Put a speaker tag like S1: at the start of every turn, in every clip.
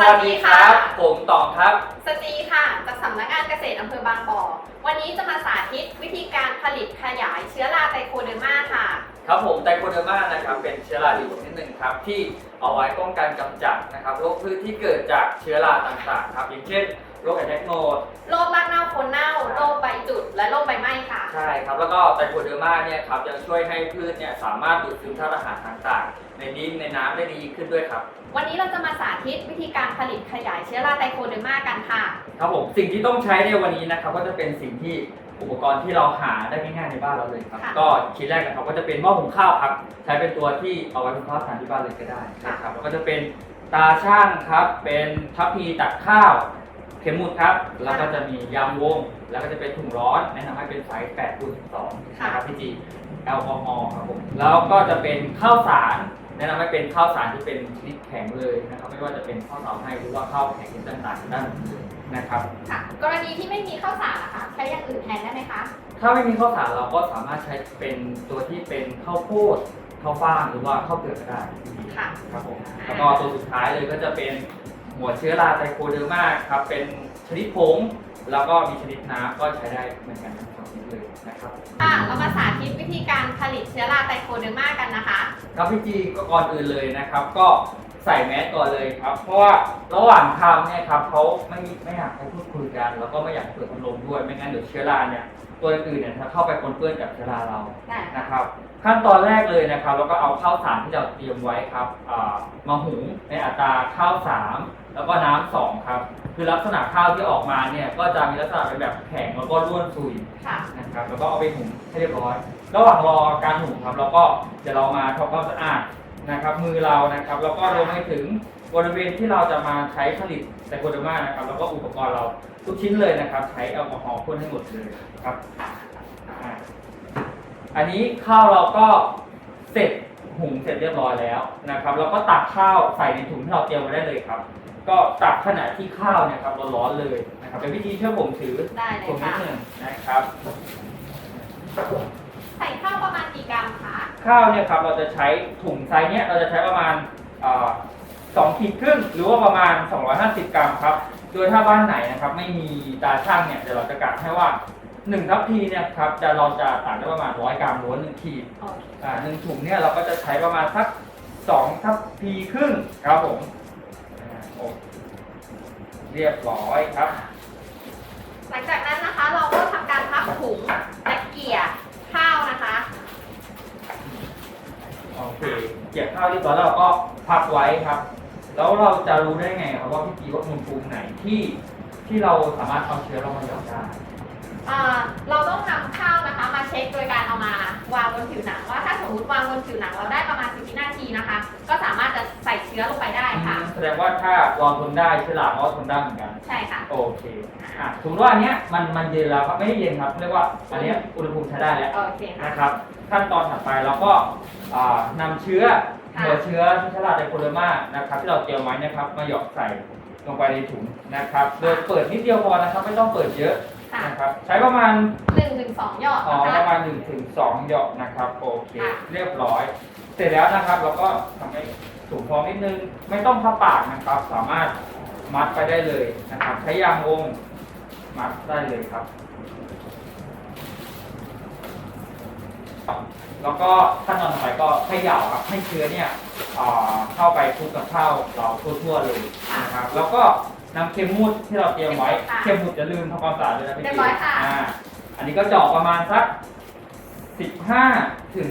S1: วัสดีครับ ผมตองครับ
S2: สจีค่ะ จากสำนักงานเกษตรอำเภอบางบ่อ วันนี้จะมาสาธิตวิธีการผลิตขยายเชื้อราไตโคเดอร์มาค่ะ
S1: ครับผมไตโคเดอร์มานะครับ เป็นเชื้อราดีชนิดหนึ่งครับ ที่เอาไว้ป้องกันกำจัดนะครับโรคพืชที่เกิดจากเชื้อราต่างๆ ครับ อย่างเช่นโรคแอทกโนด
S2: โรครากเน่าโคนเน่า โรคใบจุด และโรคใบไหม้ค่ะ
S1: ใช่ครับ แล้วก็ไตโคเดอร์มาเนี่ยครับยังช่วยให้พืชเนี่ยสามารถดูดซึมธาตุอาหารต่างๆ ในดินในน้ำได้ดีขึ้นด้วยครับ
S2: วันนี้เราจะมาสาธิตวิธีการผลิตขยายเชื้อราไตโคเดอร์มากันค่ะ
S1: ครับผมสิ่งที่ต้องใช้ในวันนี้นะครับก็จะเป็นสิ่งที่อุปกรณ์ที่เราหาได้ง่ายๆในบ้านเราเลยครับ
S2: ค่ะ
S1: ก็ชิ้นแรกนะครับก็จะเป็นหม้อหุงข้าวครับใช้เป็นตัวที่เอาไว้หุงข้าวทานที่บ้านเลยก็ได้นะครับแล้วก็จะเป็นตาช่างครับเป็นทัพพีตักข้าว เข็มหมุดครับแล้วก็จะมียางวง แล้วก็จะเป็นถุงร้อนแนะนำให้เป็นไซส์8คูณ12นะครับพี่จีแอลกอฮอล์ครับผม แล้วก็จะเป็นข้าวสารแนะนำให้เป็นข้าวสารที่เป็นชนิดแข็งเลยนะครับ ไม่ว่าจะเป็นข้าวเสาให้หรือว่าข้าวแข็งต่างๆได้หมดเลยนะครับ
S2: ค่ะกรณีที่ไม่มีข้าวสารนะคะใช้อย่างอื่นแทนได้ไหมคะ
S1: ถ้าไม่มีข้าวสารเราก็สามารถใช้เป็นตัวที่เป็นข้าวโพดข้าวฟ่างหรือว่าข้าวเปลือกก็ได้
S2: ค่ะ
S1: ครับผมแล้วก็ตัวสุดท้ายเลยก็จะเป็น หัวเชื้อราไตโคเดอร์มาครับเป็นชนิดผงแล้วก็มีชนิดน้ำก็ใช้ได้เหมือนกันทั้งสองชนิดเลยนะครับ
S2: ค่ะเรามาสาธิตวิธีการผลิตเชื้อราไตโคเดอร์มากันนะคะ
S1: ครับพี่จีก็ก่อนอื่นเลยนะครับ ก็ใส่แมสก่อนเลยครับ เพราะว่าระหว่างทำเนี่ยครับเขาไม่มีไม่อยากให้พูดคุยกัน แล้วก็ไม่อยากให้เปิดพัดลมด้วยไม่งั้นเดี๋ยวเชื้อราเนี่ยตัวอื่นๆเนี่ยถ้าเข้าไปปนเปื้อนกับเชื้อราเรา
S2: ได้ค่ะ
S1: นะครับ ขั้นตอนแรกเลยนะครับเราก็เอาข้าวสารที่เราเตรียมไว้ครับอ่ามาหุงในอัตราข้าวสามแล้วก็น้ำสองครับ คือลักษณะข้าวที่ออกมาเนี่ยก็จะมีลักษณะเป็นแบบแข็งแล้วก็ร่วนซุย
S2: ค่ะ
S1: นะครับแล้วก็เอาไปหุงให้เรียบร้อย ระหว่างรอการหุงครับเราก็เดี๋ยวเรามาทำความสะอาดนะครับ มือเรานะครับ แล้วก็รวมไปถึงบริเวณที่เราจะมาใช้ผลิตไตโคเดอร์มานะครับ แล้วก็อุปกรณ์เราทุกชิ้นเลยนะครับ ใช้แอลกอฮอล์พ่นให้หมดเลยครับ อ่าอันนี้ข้าวเราก็เสร็จหุงเสร็จเรียบร้อยแล้วนะครับ เราก็ตักข้าวใส่ในถุงที่เราเตรียมไว้ได้เลยครับ ก็ตักขณะที่ข้าวเนี่ยครับร้อนๆเลยนะครับเป็นวิธีที่ผมถือ
S2: ได้เล
S1: ถุ
S2: ย
S1: งนิด
S2: ค่ะ
S1: หนึ่งนะครับ
S2: ใส่ข้าวประมาณกี่กรัมคะ
S1: ข้าวเนี่ยครับเราจะใช้ถุงไซส์เนี่ยเราจะใช้ประมาณเอ่อสองขีดครึ่งหรือว่าประมาณ 250 กรัมครับ โดยถ้าบ้านไหนนะครับไม่มีตาช่างเนี่ยเดี๋ยวเราจะกะให้ว่า หนึ่งทัพพีเนี่ยครับจะเราจะตักได้ประมาณร้อยกรัมหรือว่าหนึ่งขีด
S2: โอเค
S1: อ่าหนึ่งถุงเนี่ยเราก็จะใช้ประมาณสักสองทัพพีครึ่งครับผมอ่าโอเรียบร้อยครับ
S2: หลังจากนั้นนะคะเราก็ทำการพับถุงและเกี่ยข้าวนะคะ
S1: โอเคเก็บข้าวเรียบร้อยแล้วเราก็พักไว้ครับ แล้วเราจะรู้ได้ไงครับว่าพี่กีว่าอุณหภูมิไหนที่ที่เราสามารถเอาเชื้อเรามาหยอดได้
S2: อ่า เราต้องนำข้าวนะคะมาเช็คโดยการเอามาวางบนผิวหนังว่าถ้าสมมติวางบนผิวหนังเราได้ประมาณ 10วินาทีนะคะ ก็สามารถจะใส่เชื้อลงไปได้ค่ะ
S1: แสดงว่าถ้าเราทนได้เชื้อราก็ทนได้เหมือนกัน
S2: ใช่ค่ะ
S1: โอเคอะสมมติว่าอันเนี้ยมันมันเย็นแล้วครับไม่ได้เย็นครับเรียกว่าอันเนี้ยอุณหภูมิใช้ได้แล้ว
S2: โอเคค่ะ
S1: นะครับ ขั้นตอนถัดไปเราก็อ่านำเชื้อ
S2: ค่ะ
S1: หัวเชื้อที่ฉลาดไดโคเดอร์มานะครับ ที่เราเตรียมไว้นะครับมาหยอกใส่ลงไปในถุงนะครับโดยเปิดนิดเดียวพอนะครับไม่ต้องเปิดเยอะ
S2: ค่ะ
S1: นะครับใช้ประมาณ
S2: หนึ่งถึงสองหยอด
S1: อ๋อ
S2: นะ
S1: ป
S2: คะ
S1: ระมาณ1ถึง2หยอกนะครับโอเค
S2: ค่ะ
S1: เรียบร้อย เสร็จแล้วนะครับเราก็ทำให้ถุงพองนิดนึงไม่ต้องพับปากนะครับ สามารถมัดไปได้เลยนะครับ ใช้ยางวงมัดได้เลยครับ แล้วก็ขั้นตอนต่อไปก็เขย่าครับให้เชื้อเนี่ยอ่าเข้าไปคลุกกับข้าวเราทั่วๆเลยนะครับ แล้วก็ นำเค็มมุดที่เราเตรียมไว้เค็มมุดจะลืมทำความสะอาดเลยนะพี่
S2: เรียบ
S1: จิ๊
S2: ร้อยค่ะ
S1: อ่าอันนี้ก็เจาะประมาณสัก 15 ถึง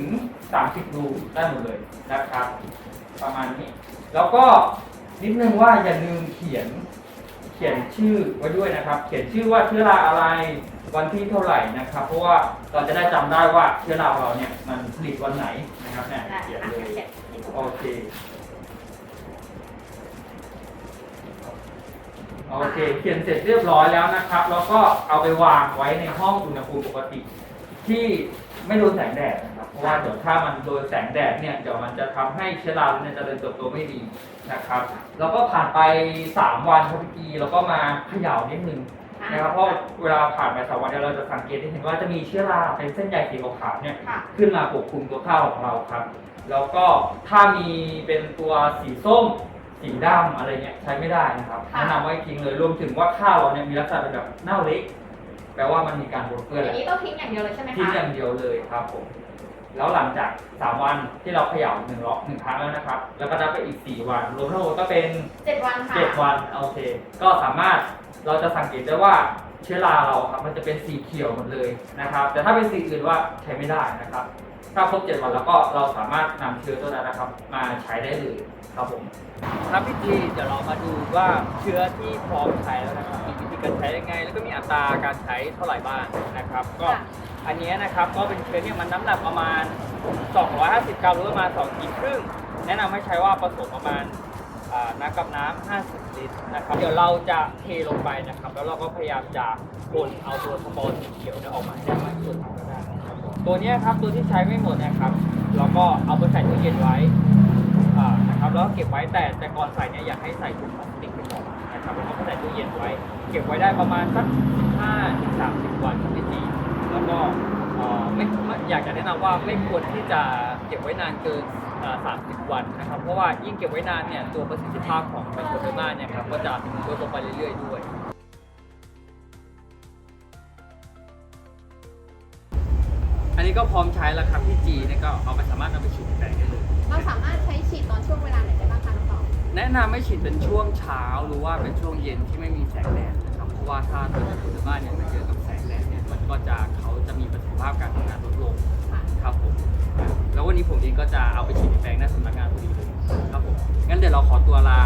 S1: 30 รูได้หมดเลยนะครับ ประมาณนี้ แล้วก็นิดนึงว่าอย่าลืมเขียนเขียนชื่อไว้ด้วยนะครับ เขียนชื่อว่าเชื้อราอะไรวันที่เท่าไหร่นะครับ เพราะว่าเราจะได้จำได้ว่าเชื้อราของเราเนี่ยมันผลิตวันไหนนะครับเนี่ย
S2: ได้
S1: เขียน
S2: ค่ะ
S1: เลย
S2: เขียนให้ถูก
S1: โอเค โอเค เขียนเสร็จเรียบร้อยแล้วนะครับ แล้วก็เอาไปวางไว้ในห้องอุณหภูมิปกติ ที่ไม่โดนแสงแดดนะครับ เพราะว่าเดี๋ยวถ้ามันโดนแสงแดดเนี่ยเดี๋ยวมันจะทำให้เชื้อราเนี่ยเจริญเติบโตไม่ดีนะครับ แล้วก็ผ่านไป 3 วันครับพี่กีแล้วก็มาเขย่านิดนึงนะครับเพราะเวลาผ่านไปสามวันเนี่ยเราจะสังเกตได้เห็นว่าจะมีเชื้อราเป็นเส้นใยสีขาวๆเนี่ย
S2: ค่ะ
S1: ขึ้นมาปกคลุมตัวข้าวของเราครับ แล้วก็ถ้ามีเป็นตัวสีส้ม สีดำอะไรเงี้ยใช้ไม่ได้นะครับ
S2: ค่ะ
S1: แนะนำว่าให้ทิ้งเลยรวมถึงว่าข้าวเราเนี่ยมีลักษณะเป็นแบบเน่าเล็กแปลว่ามันมีการปนเปื้อน
S2: อ
S1: แห
S2: ย่า
S1: ละ
S2: งนี้ต้องทิ้งอย่างเดียวเลยใช่ไหม
S1: ทิ้ง
S2: คะ
S1: อย่างเดียวเลยครับผม แล้วหลังจาก 3 วันที่เราเขย่าหนึ่งรอบหนึ่งครั้งแล้วนะครับ แล้วก็นับไปอีก 4 วัน รวมทั้งหมดก็เป็น
S2: เจ็ดวันค่ะ
S1: 7 วันโอเค ก็สามารถเราจะสังเกตได้ว่าเชื้อราเราครับมันจะเป็นสีเขียวหมดเลยนะครับ แต่ถ้าเป็นสีอื่นว่าใช้ไม่ได้นะครับ ถ้าครบ7วันแล้วก็เราสามารถนำเชื้อตัวนั้นนะครับ มาใช้ได้เลยครับผมครับพี่จีเดี๋ยวเรามาดูว่าเชื้อที่พร้อมใช้แล้วนะครับมีวิธีการใช้ยังไง แล้วก็มีอัตราการใช้เท่าไหร่บ้างนะครับ ก็
S2: ค่ะ
S1: อันเนี้ยนะครับก็เป็นเชื้อที่มันน้ำหนักประมาณ 250 กรัมหรือประมาณ2ขีดครึ่ง แนะนำให้ใช้ว่าผสมประมาณอ่าน้ำกับน้ำ 50 ลิตรนะครับ เดี๋ยวเราจะเทลงไปนะครับ แล้วเราก็พยายามจะกดเอาตัวสปอร์สีเขียวเนี่ยออกมาให้ได้มากที่สุดเท่าที่ได้นะครับผม ตัวนี้ครับตัวที่ใช้ไม่หมดนะครับเราก็เอาไปใส่ตู้เย็นไว้นะครับแล้วก็เก็บไว้แต่แต่ก่อนใส่เนี่ยอยากให้ใส่ถุงพลาสติกไปก่อนนะครับแล้วก็ใส่ตู้เย็นไว้ เก็บไว้ได้ประมาณสัก5ถึง30 วันครับพี่จีแล้วก็ไม่อยากจะแนะนำว่าไม่ควรที่จะเก็บไว้นานเกิน 30 วันนะครับ เพราะว่ายิ่งเก็บไว้นานเนี่ยตัวประสิทธิภาพของไมโครเดอร์มาเนี่ยครับก็จะลดลงไปเรื่อยๆด้วย นนี้ก็พร้อมใช้แล้วครับพี่จีเนี่ยก็เอาไปสามารถนำไปฉีดแปลงได้เลย
S2: เราสามารถใช้ฉีดตอนช่วงเวลาไหนได้บ้างคะน้องต่อ
S1: แนะนำไม่ฉีดเป็นช่วงเช้าหรือว่าเป็นช่วงเย็นที่ไม่มีแสงแดดนะครับเพราะว่าถ้าตัวคุณบ้านเนี่ยมาเจอกับแสงแดดเนี่ยมันก็จะเขาจะมีประสิทธิภาพการทำงานลดลง
S2: ค่ะ
S1: ครับผมอ่าแล้ววันนี้ผมเองก็จะเอาไปฉีดในแปลงหน้าสำนักงานพอดีเลยครับผมงั้นเดี๋ยวเราขอตัวลา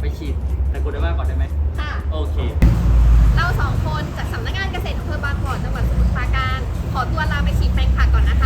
S1: ไปฉีดแต่กูได้มากก่อนได้ไหม
S2: ค่ะ
S1: โอเค
S2: เราสองคนจากสำนักงานเกษตรอำเภอบางบ่อจังหวัดสมุทรปราการ ขอตัวลาไปฉีดแปรงผักก่อนนะคะ